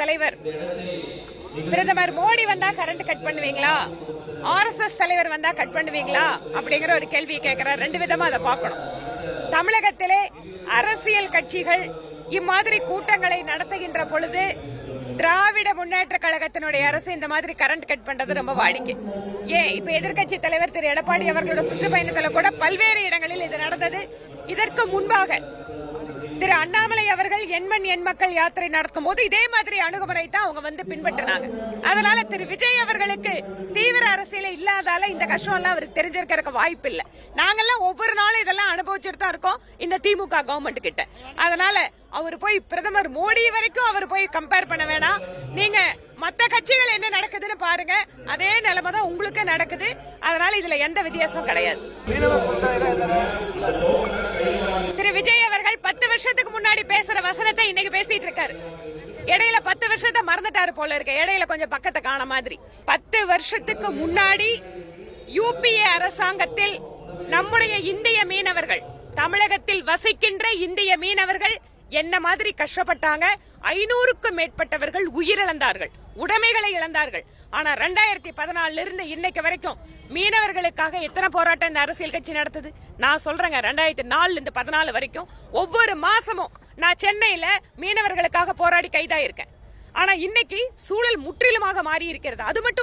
தலைவர் பிரதமர் மோடி வந்தா கரண்ட் கட் பண்ணுவீங்களா? ஆர்எஸ்எஸ் தலைவர் வந்தா கட் பண்ணுவீங்களா? அப்படிங்கிற ஒரு கேள்வி கேட்கிறார். ரெண்டு விதமா அதை பார்க்கணும். தமிழகத்திலே அரசியல் கட்சிகள் இம்மாதிரி கூட்டங்களை நடத்துகின்ற பொழுது திராவிட முன்னேற்ற கழகத்தினுடைய அரசு இந்த மாதிரி கரண்ட் கட் பண்றது ரொம்ப வாடிக்கை. ஏன்? இப்ப எதிர்க்கட்சி தலைவர் திரு எடப்பாடி அவர்களோட சுற்றுப்பயணத்துல கூட பல்வேறு இடங்களில் இது நடந்தது. இதற்கு முன்பாக திரு அண்ணாமலை அவர்கள் எண்மண் எண் மக்கள் யாத்திரை நடக்கும் போது இதே மாதிரி அணுகுமுறை தான் அவங்க வந்து பின்பற்றினாங்க. அதனால திரு விஜய் அவர்களுக்கு தீவிர அரசியல இல்லாதால இந்த கஷ்டம் எல்லாம் அவருக்கு தெரிஞ்சிருக்கிறதுக்கு வாய்ப்பு இல்லை நாங்கெல்லாம் ஒவ்வொரு நாளும் இதெல்லாம் அனுபவிச்சுட்டு தான் இருக்கோம் இந்த திமுக கவர்மெண்ட் கிட்ட. அதனால அவர் போய் பிரதமர் மோடி வரைக்கும் அவர் போய் கம்பேர் பண்ண வேணாம். நீங்க மத்த கட்சிகள் என்ன நடக்குதுன்னு பாருங்க அதே நிலைமை தான் உங்களுக்கு நடக்குது. அதனால இதுல எந்த வித்தியாசம் கிடையாது. திரு விஜய் வருஷத்துக்கு முன்னாடி பேசுற வசனத்தை இன்னைக்கு பேசிட்டு இருக்காரு. இடையில பத்து வருஷத்தை மறந்துட்டாரு போல இருக்கு. இடையில கொஞ்சம் பக்கத்தை காண மாதிரி. பத்து வருஷத்துக்கு முன்னாடி யூபிஏ அரசாங்கத்தில் நம்முடைய இந்திய மீனவர்கள் தமிழகத்தில் வசிக்கின்ற இந்திய மீனவர்கள் என்ன மாதிரி கஷ்டப்பட்டாங்க? ஐநூறுக்கும் மேற்பட்டவர்கள் உயிரிழந்தார்கள். உடைமைகளை இழந்தார்கள். ஆனா ரெண்டாயிரத்தி பதினாலுல இருந்து இன்னைக்கு வரைக்கும் மீனவர்களுக்காக எத்தனை போராட்டம் இந்த அரசியல் கட்சி நடத்துது? நான் சொல்றேங்க ரெண்டாயிரத்தி நாலுல இருந்து பதினாலு வரைக்கும் ஒவ்வொரு மாசமும் நான் சென்னையில மீனவர்களுக்காக போராடி கைதாயிருக்கேன். ஆனா இன்னைக்கு சூழல் முற்றிலுமாக மாறி இருக்கிறது அது மட்டும்